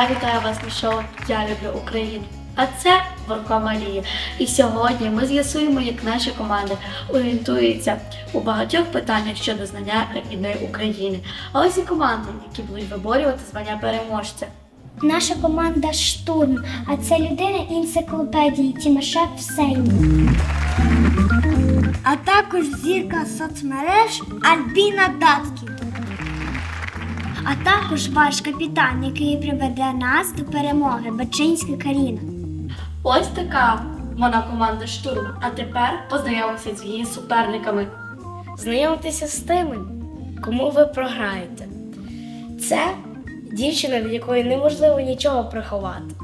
Я вітаю вас на шоу Я люблю Україну. А це Ворко Малія. І сьогодні ми з'ясуємо, як наші команди орієнтуються у багатьох питаннях щодо знання рідної України. А ось і команди, які будуть виборювати звання переможця. Наша команда штурм, а це людина енциклопедії Тімошек Всейн. а також зірка соцмереж Альбіна Датків. А також ваш капітан, який приведе нас до перемоги Бачинська Каріна. Ось така вона команда штурм. А тепер познайомимося з її суперниками. Знайомтеся з тими, кому ви програєте. Це дівчина, від якої неможливо нічого приховати.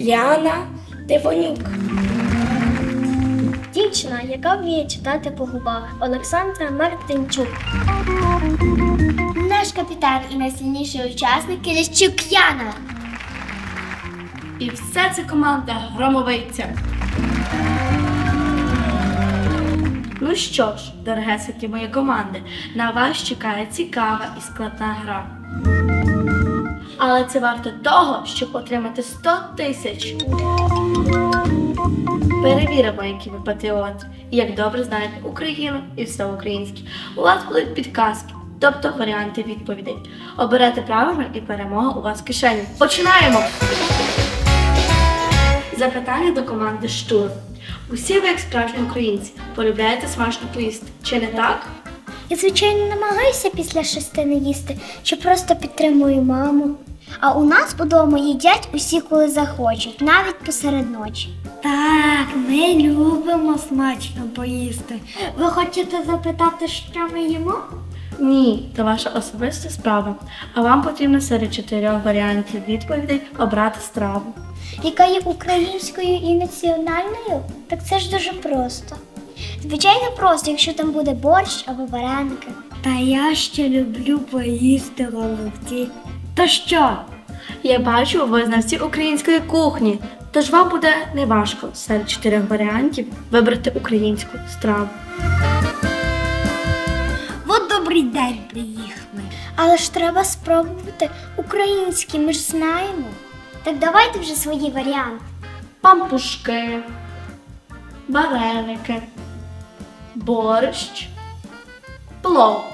Ліана Тивонюк. Дівчина, яка вміє читати по губах Олександра Мартинчук. Наш капітан і найсильніший учасник Кирищук Яна. І все це команда громовиця. Ну що ж, дорогесики мої команди, на вас чекає цікава і складна гра. Але це варто того, щоб отримати 100 тисяч. Перевіримо, які ви патріоти, і як добре знаєте Україну і все українське. У вас будуть підказки, тобто варіанти відповідей. Оберете правильно і перемога у вас в кишені. Починаємо! Запитання до команди Штурм. Усі ви, як справжні українці, полюбляєте смачно поїсти. Чи не так? Я, звичайно, намагаюся після шести не їсти, чи просто підтримую маму. А у нас вдома їдять усі, коли захочуть, навіть посеред ночі. Так, ми любимо смачно поїсти. Ви хочете запитати, що ми їмо? Ні, це ваша особиста справа. А вам потрібно серед чотирьох варіантів відповідей обрати страву. Яка є українською і національною? Так це ж дуже просто. Звичайно, просто, якщо там буде борщ або вареники. Та я ще люблю поїсти голубці. То що? Я бачу, ви знавці української кухні, тож вам буде неважко серед чотирьох варіантів вибрати українську страву. Добрий день приїхали. Але ж треба спробувати українські, ми ж знаємо. Так давайте вже свої варіанти. пампушки, вареники, борщ, плов.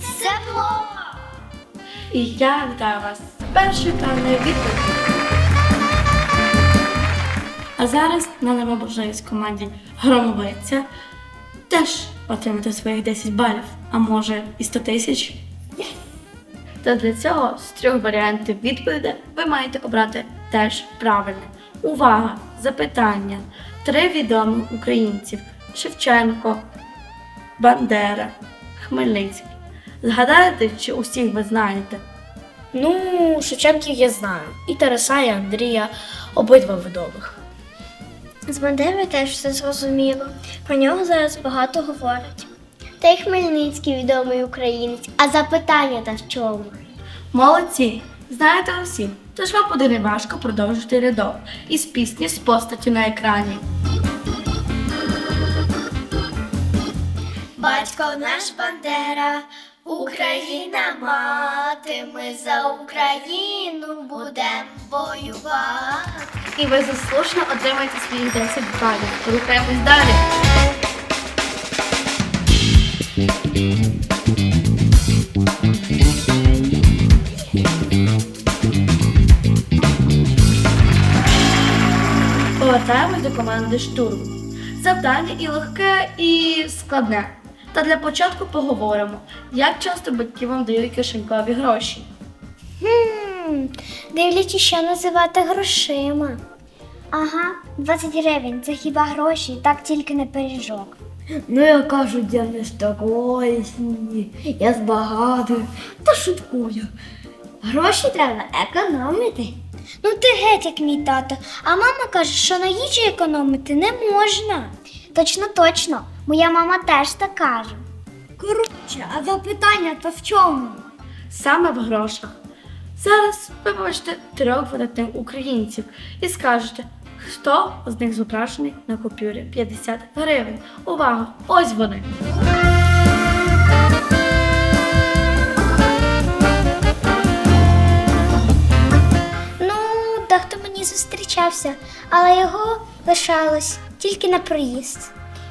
Це плов. І я вітаю вас з першою певною відповіддю. А зараз надамо можливість команді Громовиця теж отримати своїх 10 балів, а може і 100 тисяч. Та для цього з трьох варіантів відповіді ви маєте обрати теж правильне. Увага! Запитання. Три відомі українців Шевченко, Бандера, Хмельницький. Згадаєте, чи усіх ви знаєте? Ну, Шевченків я знаю. І Тараса, і Андрія, обидва відомих. З Бандерою теж все зрозуміло. Про нього зараз багато говорять. Та й Хмельницький відомий українець. А запитання та в чому? Молодці! Знаєте усі, тож вам буде неважко продовжити рядок із пісні з постаттю на екрані. батько наш Бандера, Україна мати, ми за Україну будем воювати. І ви заслужено отримаєте своїх 10 балів. Рухаємось далі. Повертаємось до команди штурм. Завдання і легке, і складне. Та для початку поговоримо, як часто батьки вам дають кишенькові гроші. Дивлячись, що називати грошима. Ага, 20 гривень це хіба гроші, так тільки не пиріжок. Ну я кажу, я не з такої сім'ї, я з багатої. Та шуткую. Гроші треба економити. Ну ти геть, як мій тато. А мама каже, що на їжі економити не можна. Точно, точно. Моя мама теж так каже. Коротше, а запитання то в чому? саме в грошах. Зараз ви побачите трьох видатних українців і скажете, хто з них зображений на купюрі 50 гривень. Увага! Ось вони. Ну, дехто мені зустрічався, але його лишалось тільки на проїзд.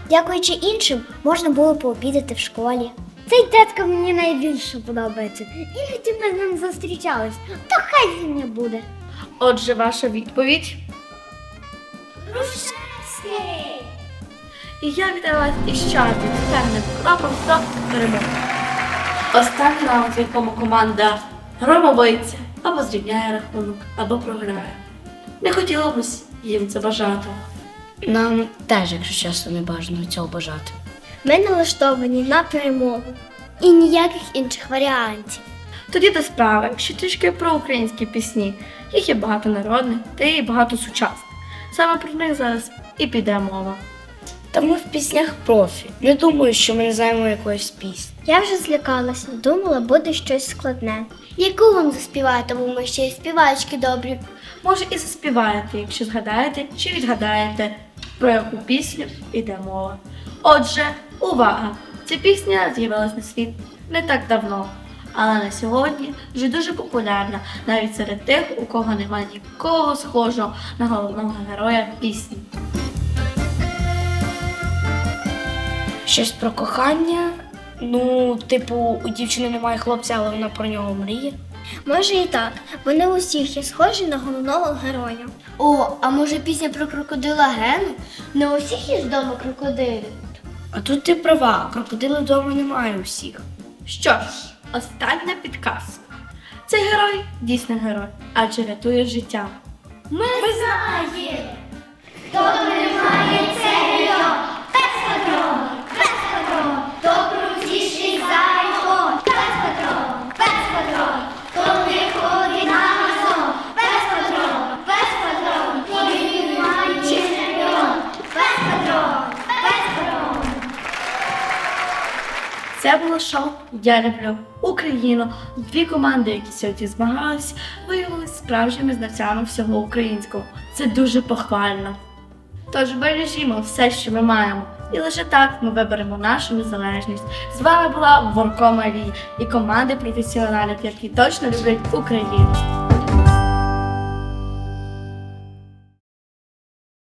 Дякуючи іншим, можна було пообідати в школі. Цей дядько мені найбільше подобається. Іноді ми з ним зустрічались, то хай він не буде. Отже, ваша відповідь. Рушевський! І я вітаю вас із одним певним кроком до перемоги. Останній раунд, в якому команда громовиться або зрівняє рахунок, або програє. Не хотілося б їм це бажати. Нам теж, якщо чесно, не бажано цього бажати. Ми налаштовані на перемогу і ніяких інших варіантів. Тоді до справи, ще трішки про українські пісні. Їх є багато народних, та є багато сучасних. Саме про них зараз і піде мова. Та ми в піснях профі. Не думаю, що ми не знаємо якоїсь пісні. Я вже злякалася, думала, буде щось складне. Яку вам заспіваєте, бо ми ще й співачки добрі. Може і заспіваєте, якщо згадаєте чи відгадаєте, про яку пісню йде мова. Отже, увага! Ця пісня з'явилась на світ не так давно, але на сьогодні вже дуже популярна навіть серед тих, у кого немає нікого схожого на головного героя пісні. Щось про кохання. Ну, типу, у дівчини немає хлопця, але вона про нього мріє. Може і так. Вони у всіх є схожі на головного героя. О, а може пісня про крокодила Гену? Не у всіх є вдома крокодили. А тут ти права, крокодили вдома немає усіх. Що ж, остання підказка. Цей герой дійсно герой, адже рятує життя. Ми знаємо, хто тримає царю, Це було шоу Я люблю Україну. Дві команди, які сьогодні змагалися, виявилися справжніми знавцями всього українського. Це дуже похвально. Тож бережімо все, що ми маємо, і лише так ми виберемо нашу незалежність. З вами була Ворко Марія і команди професіоналів, які точно люблять Україну.